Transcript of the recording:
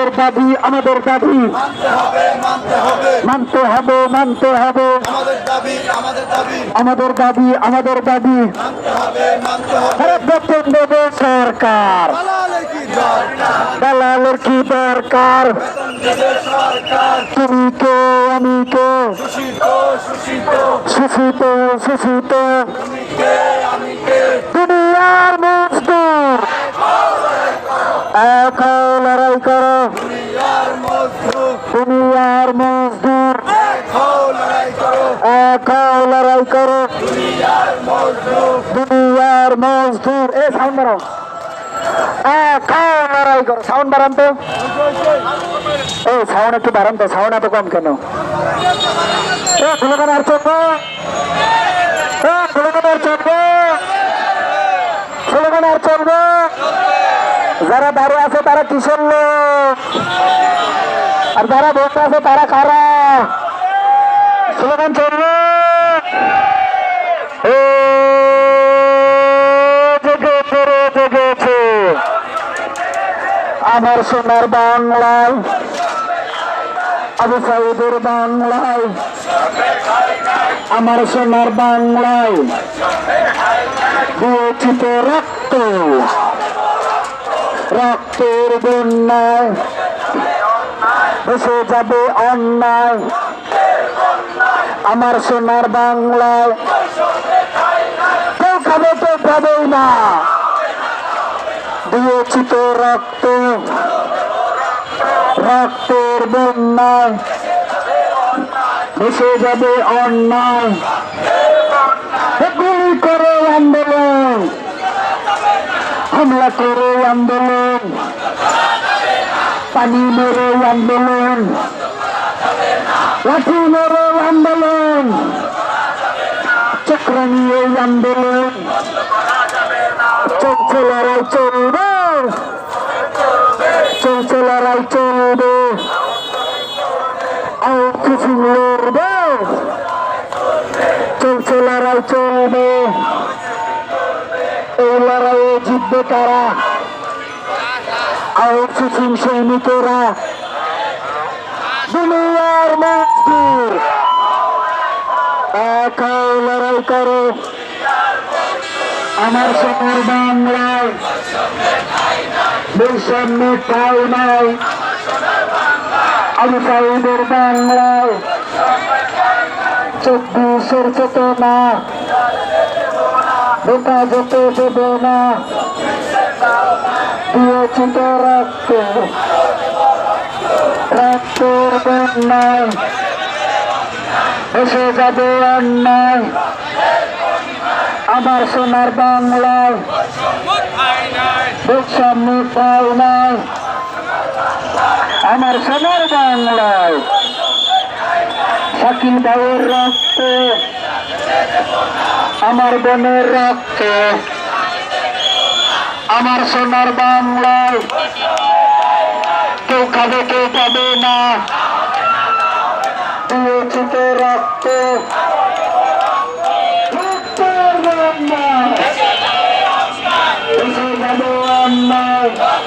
আমাদের দাবি আমাদের দাবি। মানতে হবে মানতে হবে। হবে আমাদের দাবি আমাদের দাবি। আমাদের দাবি সরকার। দালালের কি দরকার? তুমি কে আমি কে? আমি কে? দুনিয়ার মজদুর। এক হও লড়াই করো। দুনিয়ার মজদুর। এ সাউন্ড বাড়াও। হও লড়াই করো। সাউন্ড বাড়ান তো। এ সাউন্ড একটু বাড়ান তো। সাউন্ড এত কম কেন? আর চলবো আর চলবো আর চলবো যারা দাঁড়িয়ে আছে, তারা কিসের লোক। আর যারা বসে আছে, তারা কারা? স্লোগান চলবে আমার সোনার বাংলায়, আবু সাইদের বাংলায়, আমার সোনার বাংলায় দিয়েছি তো রক্ত, রক্তের বন্যায় ভেসে যাবে অন্যায়। আমার সোনার বাংলায় কেউ খাবে, কেউ খাবেই না। দিয়েছি তো রক্ত, রক্তের বন্যায় ভেসে যাবে অন্যায়। গুলি করে আন্দোলন, হামলা করে আন্দোলন, পানি মেরে আন্দোলন, লাঠি মেরে আন্দোলন, চক্র নিয়ে আন্দোলন, চলছে লড়াই চলবে। চলছে লড়াই চলবে আর কিছু লড়বে চলছে লড়াই চলবে এই লড়াইয়ে জিতবে তারা আর কিছু সৈনিকেরা দুনিয়ার মজদুর এক হও লড়াই করো আমার সোনার বাংলায় বৈষম্য ঠাই নাই। আবু সাইদের বাংলায় চব্বিশের চেতনা বোকা যেতে দেবে না। দিয়েছি তো রক্ত। রক্তের বন্যায় এসে যাবে অন্যায়। আমার সোনার বাংলায়। পাই নাই আমার সোনার বাংলায় শাকিল ভাইয়ের রক্ত, আমার বোনের রক্ত, আমার সোনার বাংলায় কেউ খাবে, কেউ পাবে না। রক্ত। Oh,